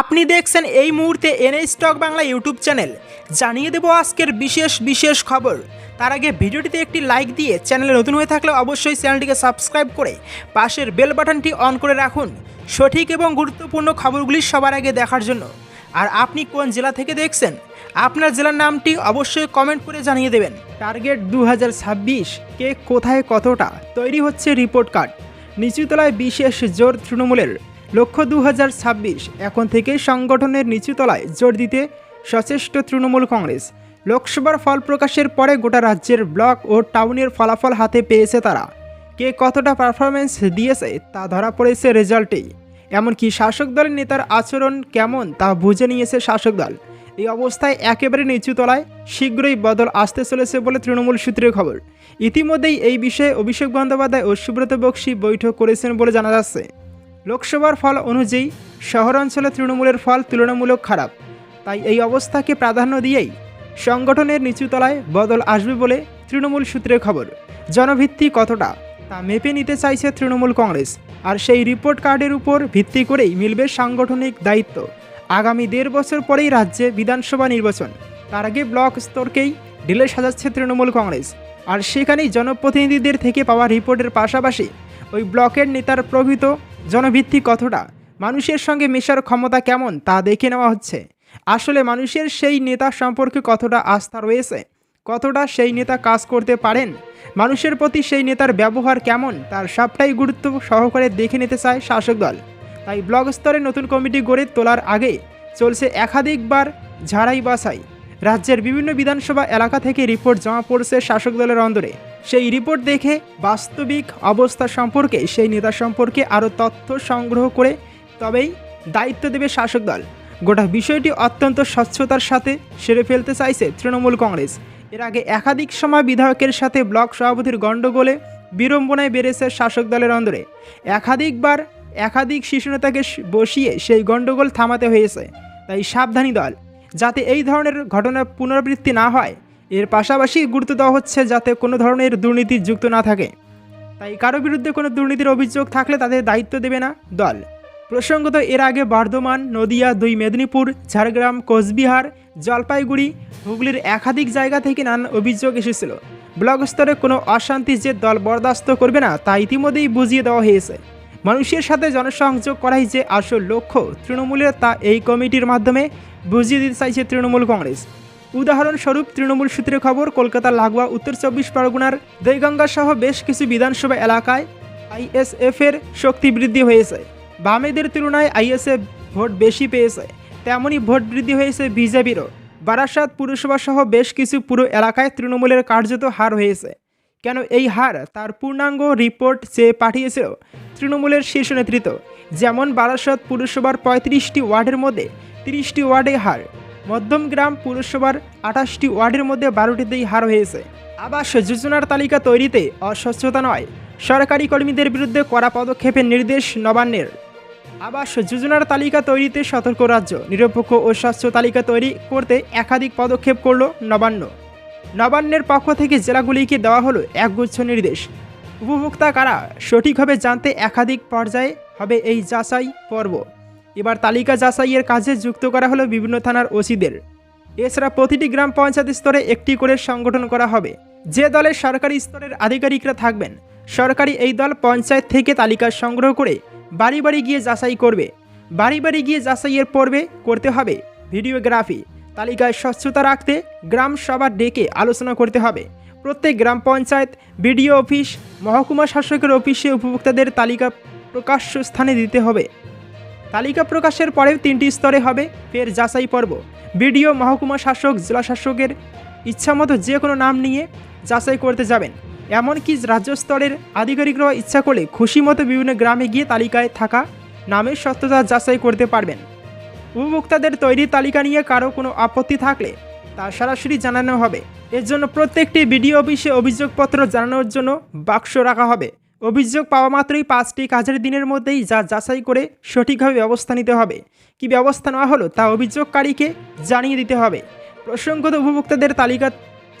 আপনি দেখছেন এই মুহূর্তে N A stock Bangla YouTube channel. জানিয়ে দেব আজকের বিশেষ বিশেষ খবর। তার আগে ভিডিওটিতে একটি লাইক দিয়ে চ্যানেলে নতুন হয়ে থাকলে অবশ্যই চ্যানেলটিকে সাবস্ক্রাইব করে পাশের বেল বাটনটি অন করে রাখুন। সঠিক এবং গুরুত্বপূর্ণ খবরগুলি সবার আগে দেখার জন্য। আর আপনি কোন জেলা থেকে দেখছেন, আপনার জেলার নামটি অবশ্যই কমেন্ট করে জানিয়ে দেবেন। টার্গেট দু হাজার ছাব্বিশ কে কোথায় কতটা, তৈরি হচ্ছে রিপোর্ট কার্ড। নিচুতলায় বিশেষ জোর তৃণমূলের লক্ষ্য দু হাজার ছাব্বিশ। এখন থেকেই সংগঠনের নিচুতলায় জোর দিতে সচেষ্ট তৃণমূল কংগ্রেস। লোকসভার ফল প্রকাশের পরে গোটা রাজ্যের ব্লক ও টাউনের ফলাফল হাতে পেয়েছে তারা। কে কতটা পারফরমেন্স দিয়েছে তা ধরা পড়েছে রেজাল্টেই। এমনকি শাসক দলের নেতার আচরণ কেমন তা বুঝে নিয়েছে শাসক দল। এই অবস্থায় একেবারে নিচুতলায় শীঘ্রই বদল আসতে চলেছে বলে তৃণমূল সূত্রের খবর। ইতিমধ্যেই এই বিষয়ে অভিষেক বন্দ্যোপাধ্যায় ও সুব্রত বক্সি বৈঠক করেছেন বলে জানা যাচ্ছে। লোকসভার ফল অনুযায়ী শহরাঞ্চলে তৃণমূলের ফল তুলনামূলক খারাপ। তাই এই অবস্থাকে প্রাধান্য দিয়েই সংগঠনের নিচুতলায় বদল আসবে বলে তৃণমূল সূত্রের খবর। জনভিত্তি কতটা তা মেপে নিতে চাইছে তৃণমূল কংগ্রেস। আর সেই রিপোর্ট কার্ডের উপর ভিত্তি করেই মিলবে সাংগঠনিক দায়িত্ব। আগামী দেড় বছর পরেই রাজ্যে বিধানসভা নির্বাচন। তার আগে ব্লক স্তরকেই ঢিলে সাজাচ্ছে তৃণমূল কংগ্রেস। আর সেখানেই জনপ্রতিনিধিদের থেকে পাওয়া রিপোর্টের পাশাপাশি ওই ব্লকের নেতার প্রভৃত জনভিত্তি কতটা মানুষের সঙ্গে মেশার ক্ষমতা কেমন তা দেখে নেওয়া হচ্ছে। আসলে মানুষের সেই নেতা সম্পর্কে কতটা আস্থা রয়েছে, কতটা সেই নেতা কাজ করতে পারেন, মানুষের প্রতি সেই নেতার ব্যবহার কেমন, তার সবটাই গুরুত্ব সহকারে দেখে নিতে চায় শাসক দল। তাই ব্লক স্তরে নতুন কমিটি গড়ে তোলার আগে চলছে একাধিকবার ঝাড়াই বাছাই। রাজ্যের বিভিন্ন বিধানসভা এলাকা থেকে রিপোর্ট জমা পড়ছে শাসক দলের অন্দরে। সেই রিপোর্ট দেখে বাস্তবিক অবস্থা সম্পর্কে, সেই নেতা সম্পর্কে আরও তথ্য সংগ্রহ করে তবেই দায়িত্ব দেবে শাসক দল। গোটা বিষয়টি অত্যন্ত স্বচ্ছতার সাথে সেরে ফেলতে চাইছে তৃণমূল কংগ্রেস। এর আগে একাধিক সময় বিধায়কের সাথে ব্লক সভাপতির গণ্ডগোলে বিড়ম্বনায় বেড়েছে শাসক দলের অন্দরে। একাধিকবার একাধিক শিশু নেতাকে বসিয়ে সেই গণ্ডগোল থামাতে হয়েছে। তাই সাবধানী দল, যাতে এই ধরনের ঘটনার পুনরাবৃত্তি না হয় এর পাশাপাশি গুরুত্ব দেওয়া হচ্ছে যাতে কোনো ধরনের দুর্নীতি যুক্ত না থাকে। তাই কারও বিরুদ্ধে কোনো দুর্নীতির অভিযোগ থাকলে তাদের দায়িত্ব দেবে না দল। প্রসঙ্গত, এর আগে বর্ধমান, নদিয়া, দুই মেদিনীপুর, ঝাড়গ্রাম, কোচবিহার, জলপাইগুড়ি, হুগলির একাধিক জায়গা থেকে নানান অভিযোগ এসেছিল। ব্লক স্তরে কোনো অশান্তি যে দল বরদাস্ত করবে না, তা ইতিমধ্যেই বুঝিয়ে দেওয়া হয়েছে। মানুষের সাথে জনসংযোগ করাই যে আসল লক্ষ্য, তৃণমূলের তা এই কমিটির মাধ্যমে বুঝিয়ে দিতে চাইছে তৃণমূল কংগ্রেস। উদাহরণস্বরূপ তৃণমূল সূত্রে খবর, কলকাতার লাগোয়া উত্তর চব্বিশ পরগনার দৈগঙ্গা সহ বেশ কিছু বিধানসভা এলাকায় আইএসএফ এর শক্তি বৃদ্ধি হয়েছে। বামেদের তুলনায় আইএসএফ ভোট বেশি পেয়েছে। তেমনই ভোট বৃদ্ধি হয়েছে বিজেপিরও। বারাসাত পুরসভা সহ বেশ কিছু পুরো এলাকায় তৃণমূলের কার্যত হার হয়েছে। কেন এই হার? তার পূর্ণাঙ্গ রিপোর্ট চেয়ে পাঠিয়েছিল তৃণমূলের শীর্ষ নেতৃত্ব। যেমন বারাসত পুরসভার পঁয়ত্রিশটি ওয়ার্ডের মধ্যে তিরিশটি ওয়ার্ডে হার। মধ্যমগ্রাম পুরসভার আঠাশটি ওয়ার্ডের মধ্যে বারোটিতেই হার হয়েছে। আবাস যোজনার তালিকা তৈরিতে অস্বচ্ছতা নয়। সরকারি কর্মীদের বিরুদ্ধে কড়া পদক্ষেপের নির্দেশ নবান্নের। আবাস যোজনার তালিকা তৈরিতে সতর্ক রাজ্য, নিরপেক্ষ ও স্বচ্ছ তালিকা তৈরি করতে একাধিক পদক্ষেপ করল নবান্ন। নবান্নের পক্ষ থেকে জেলাগুলিকে দেওয়া হলো একগুচ্ছ নির্দেশ। উপভোক্তা কারা সঠিকভাবে জানতে একাধিক পর্যায়ে হবে এই যাচাই পর্ব। এবার তালিকা যাচাইয়ের কাজে যুক্ত করা হলো বিভিন্ন থানার ওসিদের। এছাড়া প্রতিটি গ্রাম পঞ্চায়েত স্তরে একটি করে সংগঠন করা হবে। যে দলের সরকারি স্তরের আধিকারিকরা থাকবেন, সরকারি এই দল পঞ্চায়েত থেকে তালিকা সংগ্রহ করে বাড়ি বাড়ি গিয়ে যাচাই করবে। বাড়ি বাড়ি গিয়ে যাচাইয়ের পর্বে করতে হবে ভিডিওগ্রাফি তালিকায় স্বচ্ছতা রাখতে গ্রাম সভা ডেকে আলোচনা করতে হবে। প্রত্যেক গ্রাম পঞ্চায়েত, বিডিও অফিস, মহকুমা শাসকের অফিসে উপভোক্তাদের তালিকা প্রকাশ্য স্থানে দিতে হবে। তালিকা প্রকাশের পরেও তিনটি স্তরে হবে ফের যাচাই পর্ব। বিডিও, মহকুমা শাসক, জেলা শাসকের ইচ্ছামতো যে কোনো নাম নিয়ে যাচাই করতে যাবেন। এমনকি রাজ্য স্তরের আধিকারিকরা ইচ্ছা করলে খুশি মতো বিভিন্ন গ্রামে গিয়ে তালিকায় থাকা নামের সত্যতা যাচাই করতে পারবেন। উপভোক্তাদের তৈরি তালিকা নিয়ে কারও কোনো আপত্তি থাকলে তা সরাসরি জানানো হবে। এর জন্য প্রত্যেকটি বিডিও অফিসে অভিযোগপত্র জানানোর জন্য বাক্স রাখা হবে। অভিযোগ পাওয়া মাত্রই পাঁচটি কাজের দিনের মধ্যেই যা যাচাই করে সঠিকভাবে ব্যবস্থা নিতে হবে। কি ব্যবস্থা নেওয়া হলো তা অভিযোগকারীকে জানিয়ে দিতে হবে। প্রসঙ্গত উপভোক্তাদের তালিকা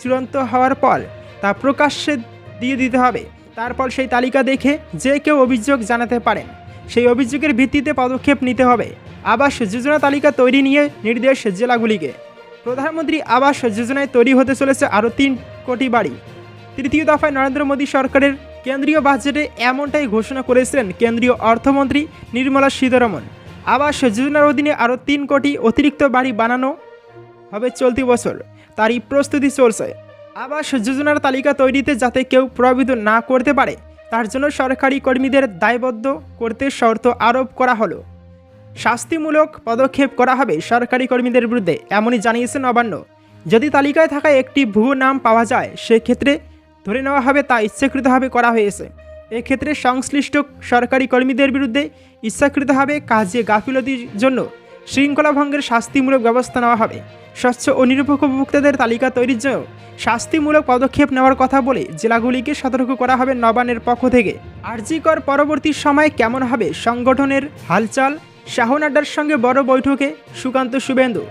চূড়ান্ত হওয়ার পর তা প্রকাশ্যে দিয়ে দিতে হবে। তারপর সেই তালিকা দেখে যে কেউ অভিযোগ জানাতে পারেন, সেই অভিযোগের ভিত্তিতে পদক্ষেপ নিতে হবে। আবাস যোজনা তালিকা তৈরি নিয়ে নির্দেশ জেলাগুলিকে। প্রধানমন্ত্রী আবাস যোজনায় তৈরি হতে চলেছে আরও তিন কোটি বাড়ি। তৃতীয় দফায় নরেন্দ্র মোদী সরকারের কেন্দ্রীয় বাজেটে এমনটাই ঘোষণা করেছিলেন কেন্দ্রীয় অর্থমন্ত্রী নির্মলা সীতারমন। আবাস যোজনার অধীনে আরও তিন কোটি অতিরিক্ত বাড়ি বানানো হবে চলতি বছর। তারই প্রস্তুতি চলছে। আবাস যোজনার তালিকা তৈরিতে যাতে কেউ প্রভাবিত না করতে পারে, তার জন্য সরকারি কর্মীদের দায়বদ্ধ করতে শর্ত আরোপ করা হলো। শাস্তিমূলক পদক্ষেপ করা হবে সরকারি কর্মীদের বিরুদ্ধে, এমনই জানিয়েছেন নবান্ন। যদি তালিকায় থাকা একটি ভুয়ো নাম পাওয়া যায়, সেক্ষেত্রে ধরে নেওয়া হবে তা ইচ্ছাকৃতভাবে করা হয়েছে। এক্ষেত্রে সংশ্লিষ্ট সরকারি কর্মীদের বিরুদ্ধে ইচ্ছাকৃতভাবে কাজে গাফিলতির জন্য শৃঙ্খলা ভঙ্গের শাস্তিমূলক ব্যবস্থা নেওয়া হবে। স্বচ্ছ ও নিরপেক্ষ উপভোক্তাদের তালিকা তৈরির জন্য শাস্তিমূলক পদক্ষেপ নেওয়ার কথা বলে জেলাগুলিকে সতর্ক করা হবে নবানের পক্ষ থেকে। আরজিকর পরবর্তী সময়ে কেমন হবে সংগঠনের হালচাল? শাহনাড্ডার সঙ্গে বড় বৈঠকে সুকান্ত শুভেন্দু।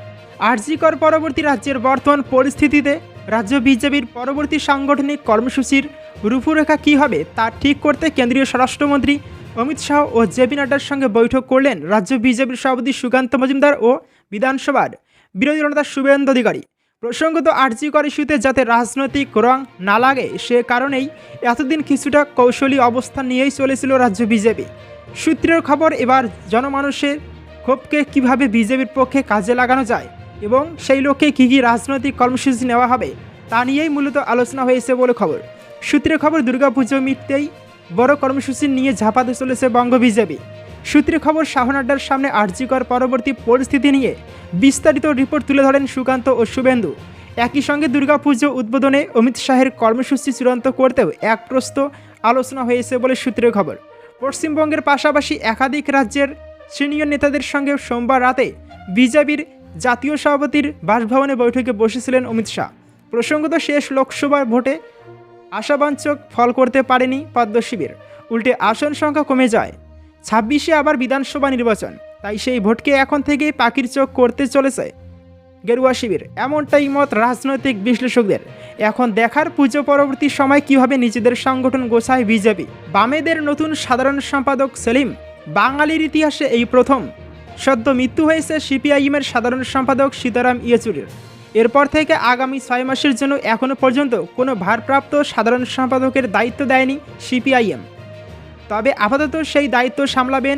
আরজিকর পরবর্তী রাজ্যের বর্তমান পরিস্থিতিতে রাজ্য বিজেপির পরবর্তী সাংগঠনিক কর্মসূচির রূপরেখা কী হবে তা ঠিক করতে কেন্দ্রীয় স্বরাষ্ট্রমন্ত্রী অমিত শাহ ও জেপি নাড্ডার সঙ্গে বৈঠক করলেন রাজ্য বিজেপির সভাপতি সুকান্ত মজুমদার ও বিধানসভার বিরোধী জনতা শুভেন্দু অধিকারী। প্রসঙ্গত আর্জিকর ইস্যুতে যাতে রাজনৈতিক রং না লাগে, সে কারণেই এতদিন কিছুটা কৌশলী অবস্থান নিয়েই চলেছিল রাজ্য বিজেপি। সূত্রের খবর এবার জনমানুষের ক্ষোভকে কীভাবে বিজেপির পক্ষে কাজে লাগানো যায় এবং সেই লক্ষ্যে কী কী রাজনৈতিক কর্মসূচি নেওয়া হবে তা নিয়েই মূলত আলোচনা হয়েছে বলে খবর। সূত্রে খবর, দুর্গাপুজো মিটতেই বড় কর্মসূচি নিয়ে ঝাঁপাতে চলেছে বঙ্গ বিজেপি। সূত্রে খবর, শাহনাড্ডার সামনে আর্জিকর পরবর্তী পরিস্থিতি নিয়ে বিস্তারিত রিপোর্ট তুলে ধরেন সুকান্ত ও শুভেন্দু। একই সঙ্গে দুর্গাপুজো উদ্বোধনে অমিত শাহের কর্মসূচি চূড়ান্ত করতেও এক প্রস্ত আলোচনা হয়েছে বলে সূত্রে খবর। পশ্চিমবঙ্গের পাশাপাশি একাধিক রাজ্যের সিনিয়র নেতাদের সঙ্গে সোমবার রাতে বিজেপির জাতীয় সভাপতির বাসভবনে বৈঠকে বসেছিলেন অমিত শাহ। প্রসঙ্গত শেষ লোকসভা ভোটে আশাবাঞ্চক ফল করতে পারেনি পদ্ম শিবির। উল্টে আসন সংখ্যা কমে যায়। ছাব্বিশে আবার বিধানসভা নির্বাচন। তাই সেই ভোটকে এখন থেকেই পাখির চোখ করতে চলেছে গেরুয়া শিবির। এমনটাই মত রাজনৈতিক বিশ্লেষকদের। এখন দেখার পুজো পরবর্তী সময় কীভাবে নিজেদের সংগঠন গোছায় বিজেপি? বামেদের নতুন সাধারণ সম্পাদক সেলিম। বাঙালির ইতিহাসে এই প্রথম। সদ্য মৃত্যু হয়েছে সিপিআইএমের সাধারণ সম্পাদক সীতারাম ইয়েচুরির। এরপর থেকে আগামী ছয় মাসের জন্য এখনও পর্যন্ত কোনো ভারপ্রাপ্ত সাধারণ সম্পাদকের দায়িত্ব দেয়নি সিপিআইএম। তবে আপাতত সেই দায়িত্ব সামলাবেন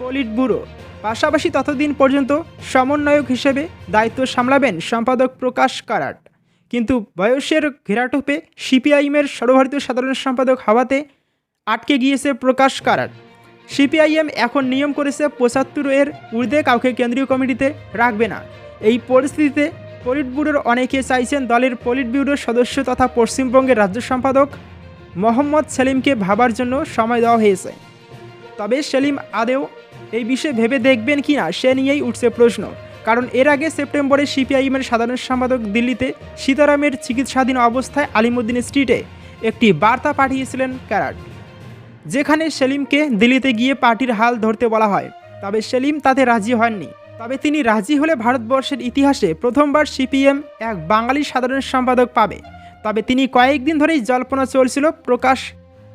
পলিট ব্যুরো পাশাপাশি ততদিন পর্যন্ত সমন্বয়ক হিসেবে দায়িত্ব সামলাবেন সম্পাদক প্রকাশ কারাট। কিন্তু বয়সের ঘেরাটোপে সিপিআইএমের সর্বভারতীয় সাধারণ সম্পাদক হওয়াতে আটকে গিয়েছে প্রকাশ কারাট। সিপিআইএম এখন নিয়ম করেছে পঁচাত্তর এর ঊর্ধ্বে কাউকে কেন্দ্রীয় কমিটিতে রাখবে না। এই পরিস্থিতিতে পলিট ব্যুরোর অনেকে চাইছেন দলের পলিট ব্যুরোর সদস্য তথা পশ্চিমবঙ্গের রাজ্য সম্পাদক মোহাম্মদ সেলিমকে ভাবার জন্য সময় দেওয়া হয়েছে। তবে সেলিম আদেও এই বিষয়ে ভেবে দেখবেন কি না, সে নিয়েই উঠছে প্রশ্ন। কারণ এর আগে সেপ্টেম্বরে সিপিআইএমের সাধারণ সম্পাদক দিল্লিতে সীতারামের চিকিৎসাধীন অবস্থায় আলিমুদ্দিন স্ট্রিটে একটি বার্তা পাঠিয়েছিলেন ক্যারাট। যেখানে সেলিমকে দিল্লিতে গিয়ে পার্টির হাল ধরতে বলা হয়, তবে সেলিম তাতে রাজি হননি। তবে তিনি রাজি হলে ভারতবর্ষের ইতিহাসে প্রথমবার সিপিএম এক বাঙালি সাধারণ সম্পাদক পাবে। তবে তিনি কয়েকদিন ধরেই জল্পনা চলছিল প্রকাশ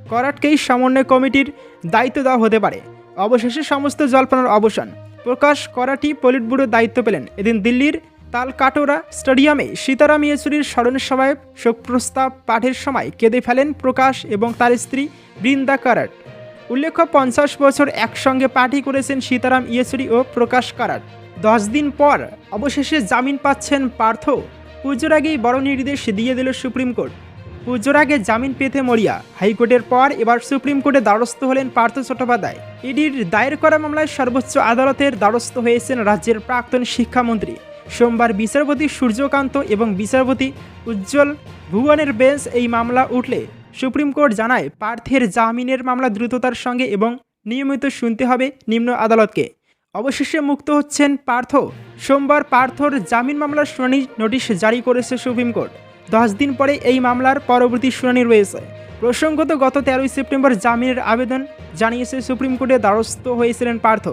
করাটকেই সমন্বয় কমিটির দায়িত্ব দেওয়া হতে পারে। অবশেষে সমস্ত জল্পনার অবসান প্রকাশ করাটি পলিট ব্যুরোর দায়িত্ব পেলেন। এদিন দিল্লির তালকাটোরা স্টেডিয়ামে সীতারাম ইয়েচুরির স্মরণ সভায় শোক প্রস্তাব পাঠের সময় কেঁদে ফেলেন প্রকাশ এবং তার স্ত্রী বৃন্দা কারাট। উল্লেখ্য, পঞ্চাশ বছর একসঙ্গে পার্টি করেছেন সীতারাম ইয়েচুরি ও প্রকাশ কারাট। দশ দিন পর অবশেষে জামিন পাচ্ছেন পার্থ। পুজোর আগেই বড় নির্দেশ দিয়ে দিল সুপ্রিম কোর্ট। পুজোর আগে জামিন পেতে মরিয়া। হাইকোর্টের পর এবার সুপ্রিম কোর্টে দ্বারস্থ হলেন পার্থ চট্টোপাধ্যায়। ইডির দায়ের করা মামলায় সর্বোচ্চ আদালতের দ্বারস্থ হয়েছেন রাজ্যের প্রাক্তন শিক্ষামন্ত্রী। সোমবার বিচারপতি সূর্যকান্ত এবং বিচারপতি উজ্জ্বল ভুবনের বেঞ্চ এই মামলা উঠলে সুপ্রিম কোর্ট জানায় পার্থের জামিনের মামলা দ্রুততার সঙ্গে এবং নিয়মিত শুনতে হবে নিম্ন আদালতকে। অবশেষে মুক্ত হচ্ছেন পার্থ। সোমবার পার্থর জামিন মামলার শুনানি নোটিশ জারি করেছে সুপ্রিম কোর্ট। দশ দিন পরে এই মামলার পরবর্তী শুনানি রয়েছে। প্রসঙ্গত, গত তেরোই সেপ্টেম্বর জামিনের আবেদন জানিয়েছে সুপ্রিম কোর্টে দ্বারস্থ হয়েছিলেন পার্থ।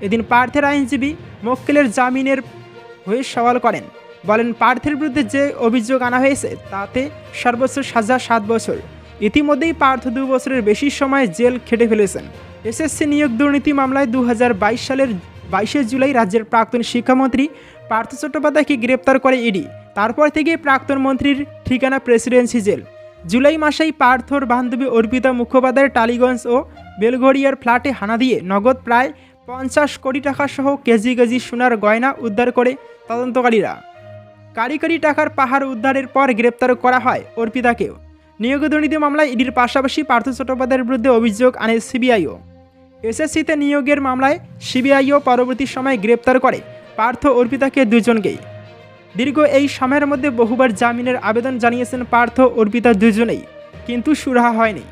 এদিন পার্থের আইনজীবী মক্কেলের জামিনের হয়ে সওয়াল করেন। বলেন, পার্থের বিরুদ্ধে যে অভিযোগ আনা হয়েছে, তাতে সর্বোচ্চ সাজা সাত বছর। ইতিমধ্যেই পার্থ দু বছরের বেশি সময় জেল খেটে ফেলেছেন। এসএসসি নিয়োগ দুর্নীতি মামলায় দু হাজার বাইশ সালের বাইশে জুলাই রাজ্যের প্রাক্তন শিক্ষামন্ত্রী পার্থ চট্টোপাধ্যায়কে গ্রেপ্তার করে ইডি। তারপর থেকে প্রাক্তন মন্ত্রীর ঠিকানা প্রেসিডেন্সি জেল। জুলাই মাসেই পার্থর বান্ধবী অর্পিতা মুখোপাধ্যায়ের টালিগঞ্জ ও বেলঘড়িয়ার ফ্ল্যাটে হানা দিয়ে নগদ প্রায় পঞ্চাশ কোটি টাকা সহ কেজি কেজি সোনার গয়না উদ্ধার করে তদন্তকারীরা। কারি কারি টাকার পাহাড় উদ্ধারের পর গ্রেপ্তার করা হয় অর্পিতাকেও। নিয়োগ দুর্নীতি মামলায় ইডির পাশাপাশি পার্থ চট্টোপাধ্যায়ের বিরুদ্ধে অভিযোগ আনে সিবিআইও। এসএসসিতে নিয়োগের মামলায় সিবিআইও পরবর্তী সময় গ্রেপ্তার করে পার্থ অর্পিতাকে দুজনকেই। দীর্ঘ এই সময়ের মধ্যে বহুবার জামিনের আবেদন জানিয়েছেন পার্থ অর্পিতা দুজনেই, কিন্তু সুরাহা হয়নি।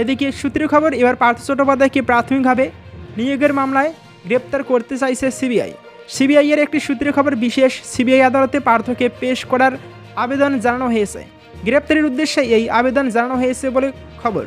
এদিকে সূত্রের খবর, এবার পার্থ চট্টোপাধ্যায়কে প্রাথমিকভাবে নিয়োগের মামলায় গ্রেপ্তার করতে চাইছে সিবিআই। সিবিআইয়ের একটি সূত্রে খবর, বিশেষ সিবিআই আদালতে পার্থকে পেশ করার আবেদন জানানো হয়েছে। গ্রেপ্তারের উদ্দেশ্যে এই আবেদন জানানো হয়েছে বলে খবর।